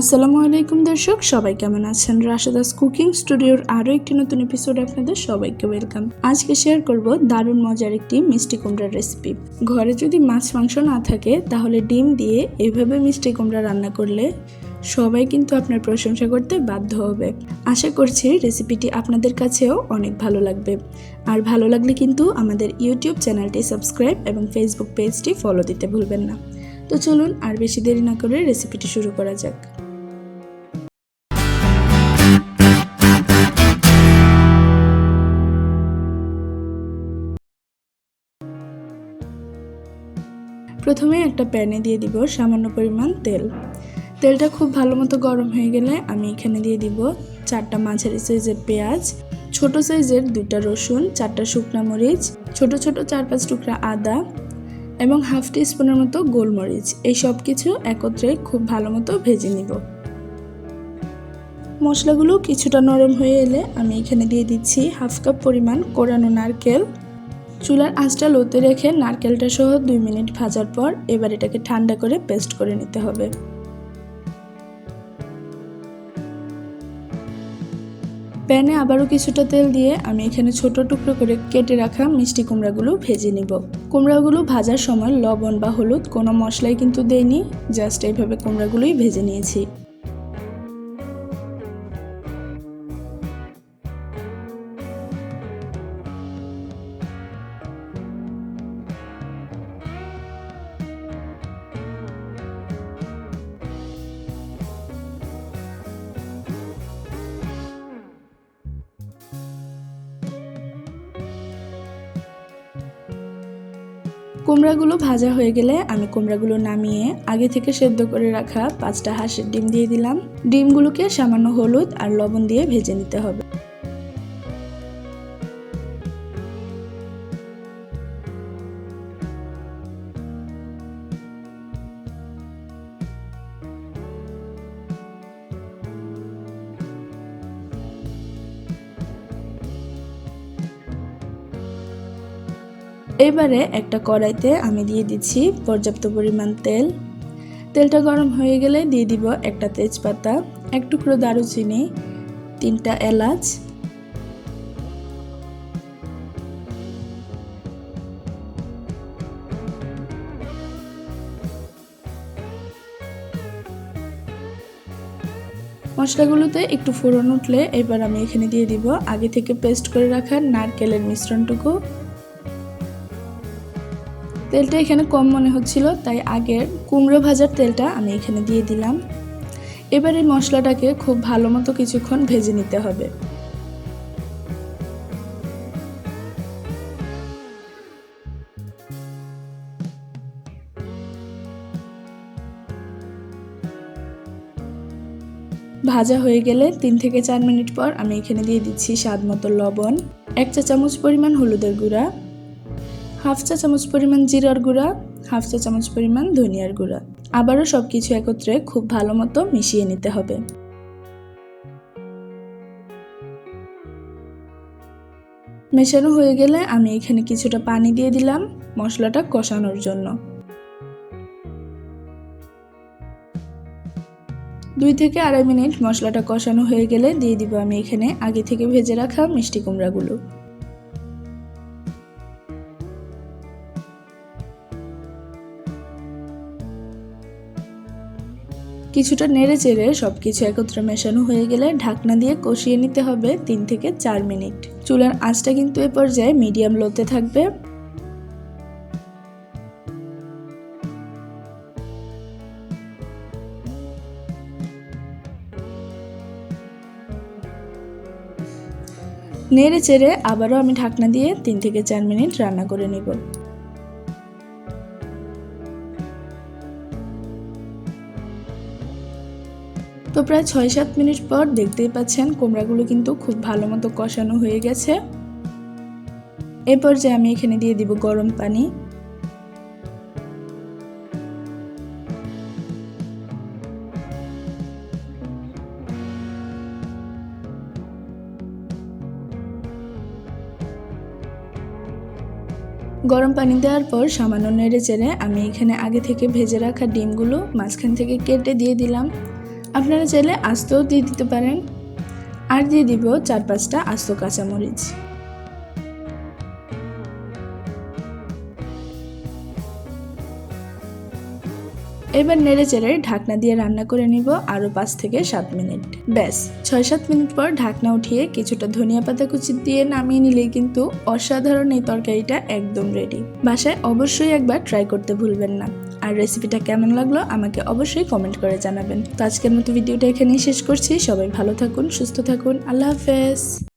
আসসালামু আলাইকুম দর্শক, সবাই কেমন আছেন? রাশেদাস কুকিং স্টুডিওর আরও একটি নতুন এপিসোড আপনাদের সবাইকে ওয়েলকাম আজকে শেয়ার করব দারুণ মজার একটি মিষ্টি কুমড়ার রেসিপি ঘরে যদি মাছ, মাংস না থাকে, তাহলে ডিম দিয়ে এভাবে মিষ্টি কুমড়া রান্না করলে সবাই কিন্তু আপনার প্রশংসা করতে বাধ্য হবে। আশা করছি রেসিপিটি আপনাদের কাছেও অনেক ভালো লাগবে। আর ভালো লাগলে কিন্তু আমাদের ইউটিউব চ্যানেলটি সাবস্ক্রাইব এবং ফেসবুক পেজটি ফলো দিতে ভুলবেন না। তো চলুন আর বেশি দেরি না করে রেসিপিটি শুরু করা যাক। প্রথমে একটা প্যানে দিয়ে দিব সামান্য পরিমাণ তেল। তেলটা খুব ভালো মতো গরম হয়ে গেলে আমি এখানে দিয়ে দিব চারটা মাঝারি সাইজের পেঁয়াজ, ছোট সাইজের দুটা রসুন, চারটা শুকনা মরিচ, ছোট ছোট চার পাঁচ টুকরা আদা এবং হাফ টি স্পুনের মতো গোলমরিচ। এই সব কিছু একত্রে খুব ভালো মতো ভেজে নিব। মশলাগুলো কিছুটা নরম হয়ে এলে আমি এখানে দিয়ে দিচ্ছি হাফ কাপ পরিমাণ কোরানো নারকেল চুলার আঁচটা লোতে রেখে নারকেলটা সহ দুই মিনিট ভাজার পর এবার এটাকে ঠান্ডা করে পেস্ট করে নিতে হবে। প্যানে আবারও কিছুটা তেল দিয়ে আমি এখানে ছোট টুকরো করে কেটে রাখা মিষ্টি কুমড়াগুলো ভেজে নিব। কুমড়াগুলো ভাজার সময় লবণ বা হলুদ কোনো মশলাই কিন্তু দেইনি, জাস্ট এইভাবে কুমড়াগুলোই ভেজে নিয়েছি। কুমড়াগুলো ভাজা হয়ে গেলে আমি কুমড়াগুলো নামিয়ে আগে থেকে সেদ্ধ করে রাখা পাঁচটা হাঁসের ডিম দিয়ে দিলাম। ডিমগুলোকে সামান্য হলুদ আর লবণ দিয়ে ভেজে নিতে হবে। এবারে একটা কড়াইতে আমি দিয়ে দিচ্ছি পর্যাপ্ত পরিমাণ তেল। তেলটা গরম হয়ে গেলে দিয়ে দিব একটা তেজপাতা, এক টুকরো দারুচিনি, তিনটা এলাচ। মশলাগুলোতে একটু ফোড়ন উঠলে এবার আমি এখানে দিয়ে দিব আগে থেকে পেস্ট করে রাখা নারকেলের মিশ্রণটুকু। তেলটা এখানে কম মনে হচ্ছিল, তাই আগের কুমড়ো ভাজার তেলটা আমি এখানে দিয়ে দিলাম। এবার এই মশলাটাকে খুব ভালো মতো কিছুক্ষণ ভেজে নিতে হবে। ভাজা হয়ে গেলে তিন থেকে চার মিনিট পর আমি এখানে দিয়ে দিচ্ছি স্বাদ মতো লবণ, এক চা চামচ পরিমাণ হলুদের গুঁড়া হাফ চা চামচ পরিমাণ জিরার গুঁড়া, হাফ চা চামচ পরিমাণ ধনিয়ার গুঁড়া। আবারও সব কিছু একত্রে খুব ভালো মতো মিশিয়ে নিতে হবে। মেশানো হয়ে গেলে আমি এখানে কিছুটা পানি দিয়ে দিলাম মশলাটা কষানোর জন্য। দুই থেকে আড়াই মিনিট মশলাটা কষানো হয়ে গেলে দিয়ে দিব আমি এখানে আগে থেকে ভেজে রাখা মিষ্টি কুমড়াগুলো। কিছুটা নেড়ে চেড়ে সব কিছু একত্রে মেশানো হয়ে গেলে ঢাকনা দিয়ে কষিয়ে নিতে হবে তিন থেকে চার মিনিট। চুলার আঁচটা কিন্তু এ পর্যায়ে মিডিয়াম লোতে থাকবে। নেড়ে চেড়ে আবারও আমি ঢাকনা দিয়ে তিন থেকে চার মিনিট রান্না করে নেব। তো প্রায় ছয় সাত মিনিট পর দেখতেই পাচ্ছেন কুমড়াগুলো কিন্তু খুব ভালো মতো কষানো হয়ে গেছে। এরপর যে আমি এখানে দিয়ে দিব গরম পানি। গরম পানি দেওয়ার পর সামান্য নেড়ে চেড়ে আমি এখানে আগে থেকে ভেজে রাখা ডিমগুলো মাঝখান থেকে কেটে দিয়ে দিলাম। আপনারা চাইলে আস্তেও দিয়ে দিতে পারেন। আর দিয়ে দিব চার পাঁচটা আস্ত কাঁচামরিচ। এবার নেড়ে চেড়ে ঢাকনা দিয়ে রান্না করে নিব আরও পাঁচ থেকে সাত মিনিট। ব্যাস, ছয় সাত মিনিট পর ঢাকনা উঠিয়ে কিছুটা ধনিয়া পাতা কুচি দিয়ে নামিয়ে নিলেই কিন্তু অসাধারণ এই তরকারিটা একদম রেডি বাসায় অবশ্যই একবার ট্রাই করতে ভুলবেন না। আর রেসিপিটা কেমন লাগল আমাকে অবশ্যই কমেন্ট করে জানাবেন। তো আজকের মতো ভিডিওটা এখানেই শেষ করছি। সবাই ভালো থাকুন, সুস্থ থাকুন। আল্লাহ হাফেজ।